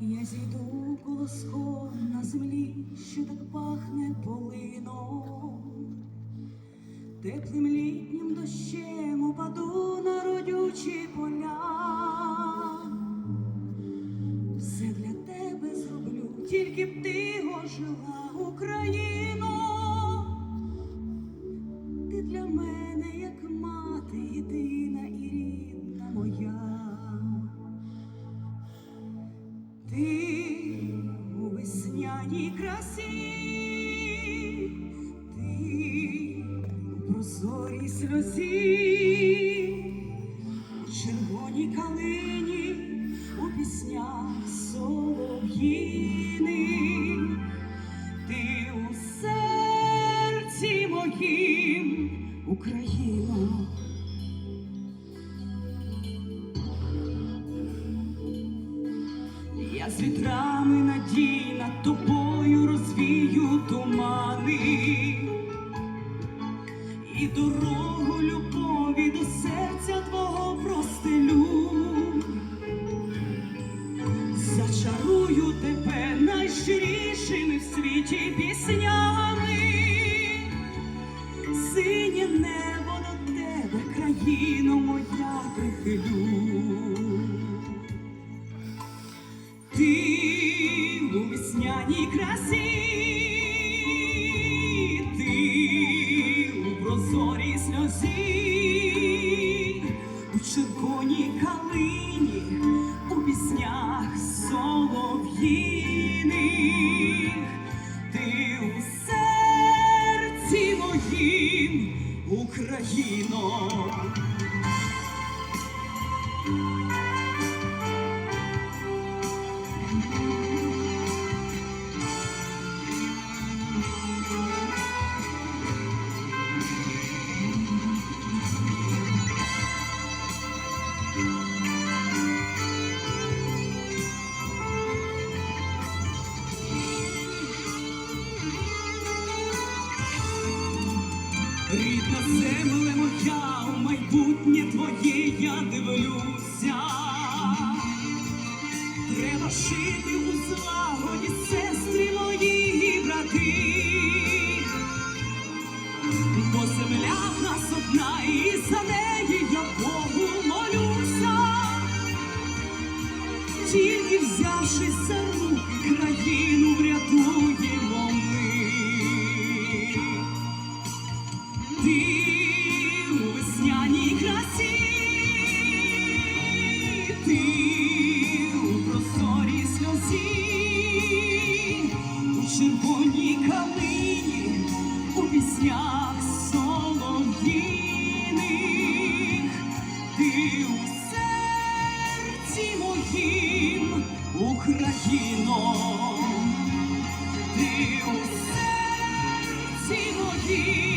Я зійду колоском на землі, що так пахне полином, теплим літнім дощем упаду на родючі поля. Все для тебе зроблю, тільки б ти ожила, Україно. Красі, ти у прозорій сльозі, у червоній калині, у піснях солов'їни, ти у серці моїм, Україно. Я з вітрами надій над тобою і дорогу любові до серця твого простелю. Зачарую тебе найщирішими в світі піснями. Синє небо до тебе, країно моя прихилю. Ти у весняній красі, солов'їних, ти у серці моїм, Україно. Рідна земле моя, у майбутнє твоє я дивлюся. Треба шити у злагоді, ти у весняній красі, ти у прозорій сльозі, у червоній калині, у піснях солов'їних, ти у серці моїм Україно, ти у серці моїм.